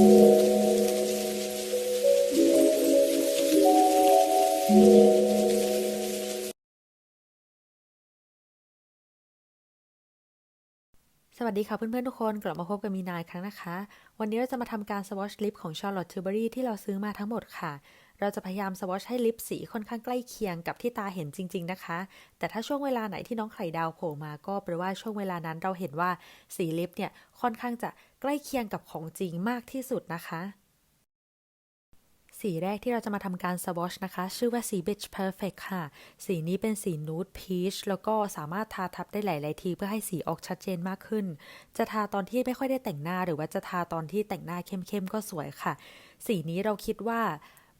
สวัสดีค่ะเพื่อนๆทุกคนกลับมาพบกับมีนายครั้งนะคะ วันนี้เราจะมาทำการ swatch ลิปของ Charlotte Tilbury ที่เราซื้อมาทั้งหมดค่ะ เราจะพยายาม swatch ให้ลิปสีค่อนข้างใกล้เคียงกับที่ตาเห็นจริง ๆนะคะ แต่ถ้าช่วงเวลาไหนที่น้องไข่ดาวโผล่มาก็แปลว่าช่วงเวลานั้นเราเห็นว่าสีลิปเนี่ยค่อนข้างจะใกล้เคียงกับของจริงมากที่สุดนะคะ สีแรกที่เราจะมาทำการ swatch นะคะ ชื่อว่าสี Beach Perfect ค่ะ สีนี้เป็นสีนูดพีชแล้วก็สามารถทาทับได้หลาย ๆ ทีเพื่อให้สีออกชัดเจนมากขึ้น จะทาตอนที่ไม่ค่อยได้แต่งหน้าหรือว่าจะทาตอนที่แต่งหน้าเข้ม ๆ ก็สวยค่ะ สีนี้เราคิดว่า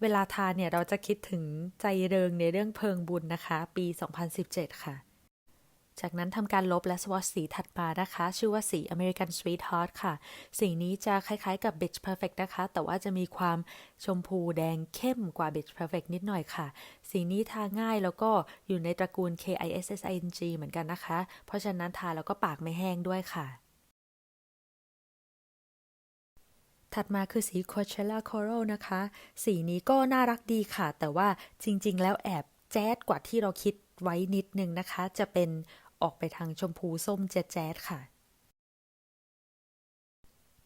เวลาทานเนี่ยเราจะคิดถึงใจเริงในเรื่องเพิงบุญนะคะ ปี 2017 ค่ะ จากนั้นทำการลบและสวอชสีถัดมานะคะ ชื่อว่าสี American Sweetheart ค่ะ สีนี้จะคล้ายๆกับ Beach Perfect นะคะ แต่ว่าจะมีความชมพูแดงเข้มกว่า Beach Perfect นิดหน่อยค่ะ สีนี้ทาง่ายแล้วก็อยู่ในตระกูล KISSING เหมือนกันนะคะ เพราะฉะนั้นทาแล้วก็ปากไม่แห้งด้วยค่ะ ถัดมาคือสี Coachella Coral นะคะ สีนี้ก็น่ารักดีค่ะ แต่ว่าจริงๆ แล้วแอบแจ๊ดกว่าที่เราคิดไว้นิดนึงนะคะ จะเป็นออกไปทางชมพูส้มแจ๊ดๆค่ะ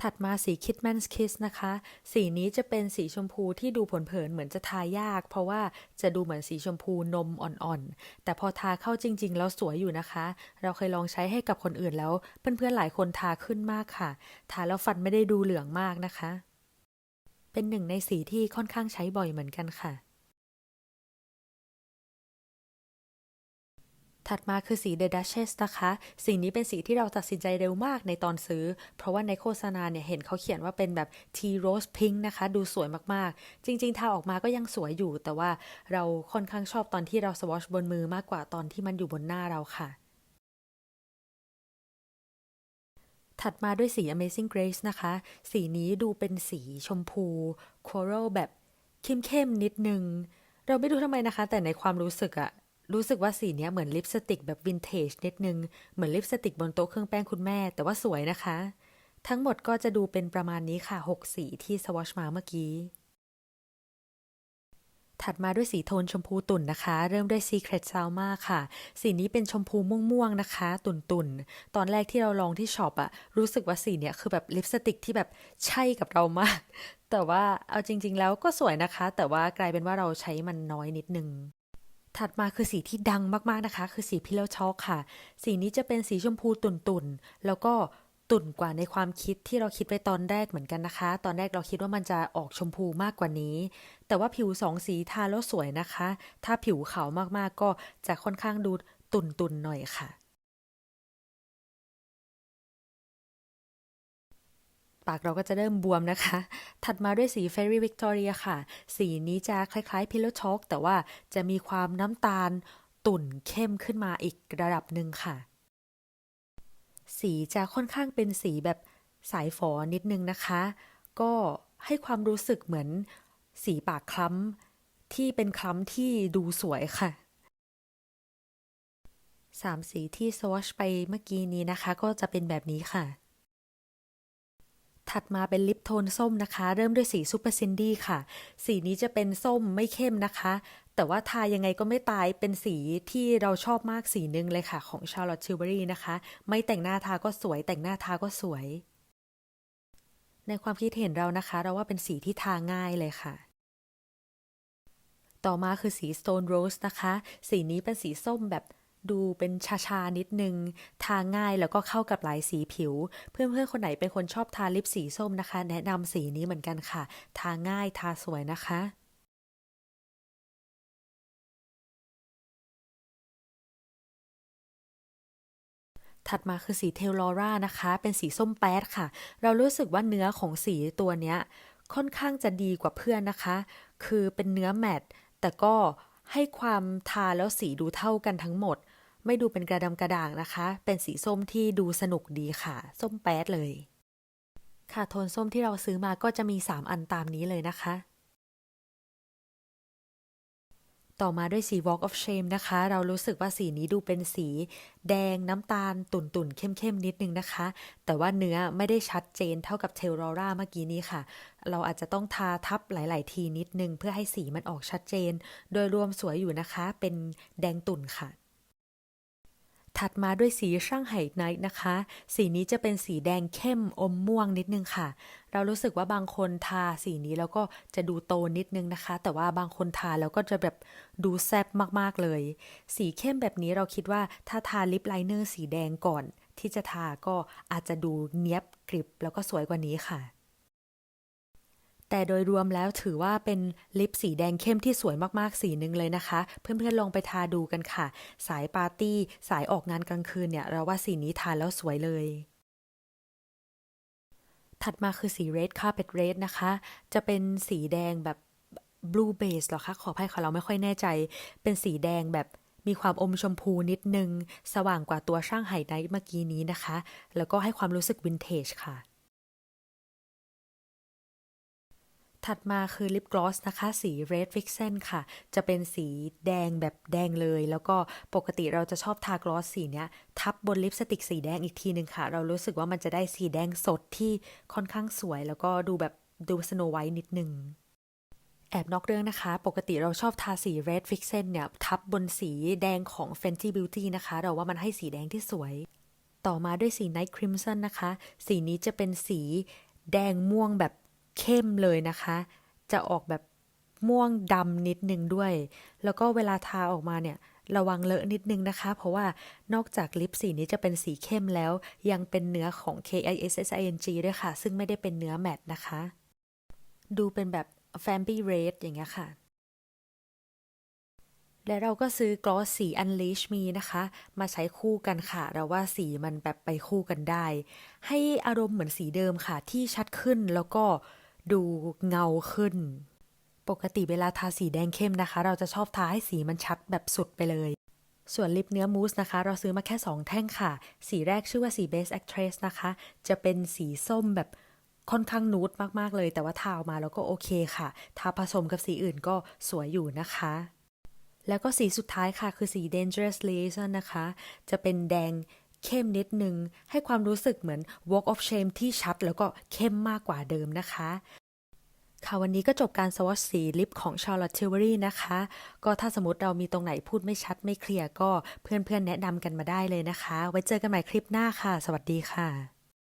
ถัดมาสี Kidman's Kiss นะคะ สีนี้จะเป็นสีชมพูที่ดูผลเผินเหมือนจะทายาก เพราะว่าจะดูเหมือนสีชมพูนมอ่อนๆ แต่พอทาเข้าจริง ๆ แล้วสวยอยู่นะคะ เราเคยลองใช้ให้กับคนอื่นแล้ว เพื่อนๆหลายคนทาขึ้นมากค่ะ ทาแล้วฟันไม่ได้ดูเหลืองมากนะคะ เป็นหนึ่งในสีที่ค่อนข้างใช้บ่อยเหมือนกันค่ะ ถัดมาคือสี The Duchess นะคะ สีนี้เป็นสีที่เราตัดสินใจเร็วมากในตอนซื้อ เพราะว่าในโฆษณาเนี่ยเห็นเขาเขียนว่าเป็นแบบ Tea Rose Pink นะคะ ดูสวยมากๆ จริงๆ ทาออกมาก็ยังสวยอยู่ แต่ว่าเราค่อนข้างชอบตอนที่เราสวอชบนมือมากกว่าตอนที่มันอยู่บนหน้าเราค่ะถัดมาด้วยสี Amazing Grace นะคะ สีนี้ดูเป็นสีชมพู Coral แบบเข้มๆนิดนึง เราไม่รู้ทำไมนะคะ แต่ในความรู้สึกอะ รู้สึกว่าสีเนี้ยเหมือนลิปสติกแบบวินเทจนิดนึง เหมือนลิปสติกบนโต๊ะเครื่องแป้งคุณแม่ แต่ว่าสวยนะคะ ทั้งหมดก็จะดูเป็นประมาณนี้ค่ะ 6 สีที่สวอชมาเมื่อกี้ ถัดมาด้วยสีโทนชมพูตุ่นนะคะ เริ่มด้วย Secret Salma ค่ะ สีนี้เป็นชมพูม่วงๆนะคะ ตุ่นๆตอนแรกที่เราลองที่ช็อปอะรู้สึกว่าสีเนี้ยคือแบบลิปสติกที่แบบใช่กับเรามาก แต่ว่าเอาจริง ๆ แล้วก็สวยนะคะ แต่ว่ากลายเป็นว่าเราใช้มันน้อยนิดนึง ถัดมาคือสีที่ดังมากๆนะคะ คือสี Pillow Talk ค่ะ สีนี้จะเป็นสีชมพูตุ่นๆ แล้วก็ตุ่นกว่าในความคิดที่เราคิดไว้ตอนแรกเหมือนกันนะคะ ตอนแรกเราคิดว่ามันจะออกชมพูมากกว่านี้ แต่ว่าผิวสองสีทาแล้วสวยนะคะ ถ้าผิวขาวมากๆก็จะค่อนข้างดูตุ่นๆหน่อยค่ะ ปากเราก็จะเริ่มบวมนะคะ ถัดมาด้วยสี Fairy Victoria ค่ะ สีนี้จะคล้ายๆ Pillow Talk แต่ว่าจะมีความน้ำตาลตุ่นเข้มขึ้นมาอีกระดับหนึ่งค่ะ สีจะค่อนข้างเป็นสีแบบสายฝอนิดนึงนะคะ ก็ให้ความรู้สึกเหมือนสีปากคล้ำที่เป็นคล้ำที่ดูสวยค่ะสามสีที่สวอชไปเมื่อกี้นี้นะคะ ก็จะเป็นแบบนี้ค่ะ ถัดมาเป็นลิปโทนส้มนะคะ เริ่มด้วยสีซูเปอร์ซินดี้ค่ะ สีนี้จะเป็นส้มไม่เข้มนะคะ แต่ว่าทายังไงก็ไม่ตายเป็นสีที่เราชอบมากสีหนึ่งเลยค่ะ ของ Charlotte Tilbury นะคะ ไม่แต่งหน้าทาก็สวย แต่งหน้าทาก็สวย ในความคิดเห็นเรานะคะ เราว่าเป็นสีที่ทาง่ายเลยค่ะต่อมาคือสี Stone Rose นะคะ สีนี้เป็นสีส้มแบบ ดูเป็นชาๆนิดนึง ทาง่ายแล้วก็เข้ากับหลายสีผิว เพื่อนๆคนไหนเป็นคนชอบทาลิปสีส้มนะคะ แนะนำสีนี้เหมือนกันค่ะ ทาง่ายทาสวยนะคะถัดมาคือสีเทลลอร่านะคะ เป็นสีส้มแป๊ดค่ะ เรารู้สึกว่าเนื้อของสีตัวเนี้ย ค่อนข้างจะดีกว่าเพื่อนนะคะ คือเป็นเนื้อแมตต์แต่ก็ให้ความทาแล้วสีดูเท่ากันทั้งหมด ไม่ดูเป็นกระดำกระด่างนะคะ เป็นสีส้มที่ดูสนุกดีค่ะ ส้มแป๊ดเลย ค่ะโทนส้มที่เราซื้อมาก็จะมี 3 อันตามนี้เลยนะคะ ต่อมาด้วยสี Walk of Shame นะคะ เรารู้สึกว่าสีนี้ดูเป็นสี แดงน้ำตาลตุ่นตุ่นๆเข้มๆนิดนึงนะคะ แต่ว่าเนื้อไม่ได้ชัดเจนเท่ากับเทลรอร่าเมื่อกี้นี้ค่ะ เราอาจจะต้องทาทับหลาย ๆ ทีนิดนึงเพื่อให้สีมันออกชัดเจน โดยรวมสวยอยู่นะคะ เป็นแดงตุ่นค่ะ ถัดมาด้วยสีช่างไห่ไนท์นะคะ สีนี้จะเป็นสีแดงเข้มอมม่วงนิดนึงค่ะ เรารู้สึกว่าบางคนทาสีนี้แล้วก็จะดูโตนิดนึงนะคะ แต่ว่าบางคนทาแล้วก็จะแบบดูแซ่บมากๆเลย สีเข้มแบบนี้เราคิดว่าถ้าทาลิปไลเนอร์สีแดงก่อน ที่จะทาก็อาจจะดูเนี้ยบกริบแล้วก็สวยกว่านี้ค่ะ แต่โดยรวมแล้วถือว่าเป็นลิปสีแดงเข้มที่สวยมากๆสีหนึ่งเลยนะคะ เพื่อนๆลองไปทาดูกันค่ะ สายปาร์ตี้สายออกงานกลางคืนเนี่ย เราว่าสีนี้ทาแล้วสวยเลยถัดมาคือสี red carpet red นะคะ จะเป็นสีแดงแบบ blue base หรอคะ ขออภัยค่ะเราไม่ค่อยแน่ใจ เป็นสีแดงแบบมีความอมชมพูนิดนึง สว่างกว่าตัวช่างไฮไนท์เมื่อกี้นี้นะคะ แล้วก็ให้ความรู้สึกวินเทจค่ะ ถัดมาคือลิปกลอสนะคะ สี Red Vixen ค่ะ จะเป็นสีแดงแบบแดงเลย แล้วก็ปกติเราจะชอบทากลอสสีเนี้ย ทับบนลิปสติกสีแดงอีกทีหนึ่งค่ะ เรารู้สึกว่ามันจะได้สีแดงสดที่ค่อนข้างสวย แล้วก็ดูแบบดูสโนไวท์นิดนึงแอบนอกเรื่องนะคะ ปกติเราชอบทาสี Red Vixen เนี่ย ทับบนสีแดงของ Fenty Beauty นะคะ เราว่ามันให้สีแดงที่สวย ต่อมาด้วยสี Night Crimson นะคะ สีนี้จะเป็นสีแดงม่วงแบบ เข้มเลยนะคะ จะออกแบบม่วงดำนิดนึงด้วย แล้วก็เวลาทาออกมาเนี่ยระวังเลอะนิดนึงนะคะ เพราะว่านอกจากลิปสีนี้จะเป็นสีเข้มแล้ว ยังเป็นเนื้อของ KISSING ด้วยค่ะ ซึ่งไม่ได้เป็นเนื้อแมตนะคะ ดูเป็นแบบ Family Red อย่างเงี้ยค่ะ และเราก็ซื้อกลอสสี Unleash Me นะคะ มาใช้คู่กันค่ะ เราว่าสีมันแบบไปคู่กันได้ ให้อารมณ์เหมือนสีเดิมค่ะที่ชัดขึ้นแล้วก็ ดูเงาขึ้น ปกติเวลาทาสีแดงเข้มนะคะ เราจะชอบทาให้สีมันชัดแบบสุดไปเลย ส่วนลิปเนื้อมูสนะคะ เราซื้อมาแค่ 2 แท่งค่ะ สีแรกชื่อว่าสี Base Actress นะคะ จะเป็นสีส้มแบบค่อนข้างนูดมาก ๆ เลย แต่ว่าทาออกมาแล้วก็โอเคค่ะ ทาผสมกับสีอื่นก็สวยอยู่นะคะ แล้วก็สีสุดท้ายค่ะ คือสี Dangerous Liaison นะคะ จะเป็นแดง เข้มนิดนึง ให้ความรู้สึกเหมือน Walk of Shame ที่ชัดแล้วก็เข้มมากกว่าเดิมนะคะค่ะวันนี้ก็จบการสวอชสีลิปของ Charlotte Tilbury นะคะ ก็ถ้าสมมติเรามีตรงไหนพูดไม่ชัดไม่เคลียร์ก็เพื่อนๆแนะนำกันมาได้เลยนะคะ ไว้เจอกันใหม่คลิปหน้าค่ะ สวัสดีค่ะ